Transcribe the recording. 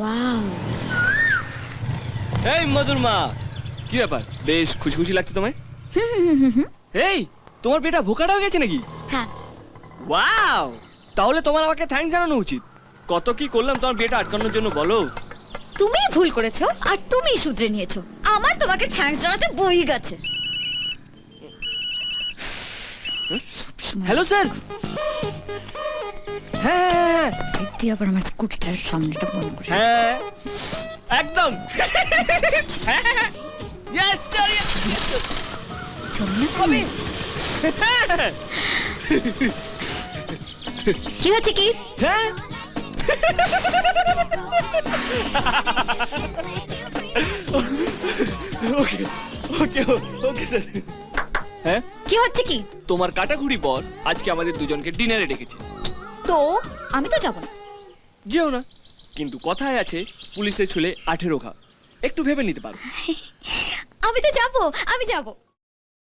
Wow এই মধুর মা কি ব্যাপার? বেশ খুশি খুশি লাগছে তোমায়? এই তোমার বেটা ভোকাটাও গেছে নাকি? হ্যাঁ। ওয়াও তাহলে তোমার আমাকে থ্যাঙ্কস জানানো উচিত। কত কি করলাম তোমার বিয়েটা আটকানোর জন্য বলো? তুমি ভুল করেছ আর তুমি শুধরে নিয়েছো। আমার তোমাকে থ্যাঙ্কস জানাতে বই গেছে। হ্যালো স্যার হ্যাঁ। তুই আবার আমার সামনেটা বন্ধ করে হ্যাঁ একদম। ইয়েস স্যার চল কি হচ্ছে কি? হ্যাঁ। ওকে ওকে ওকে স্যার হ্যাঁ? কি হচ্ছে কি? তোমার কাটাঘুরি বর আজকে আমাদের দুজনকে ডিনারে ডেকেছে। তো আমি তো যাব না। যেও না। কিন্তু কথায় আছে পুলিশের ছুলে আঠেরো খা একটু ভেবে নিতে পারো। আমি তো যাব আমি যাব।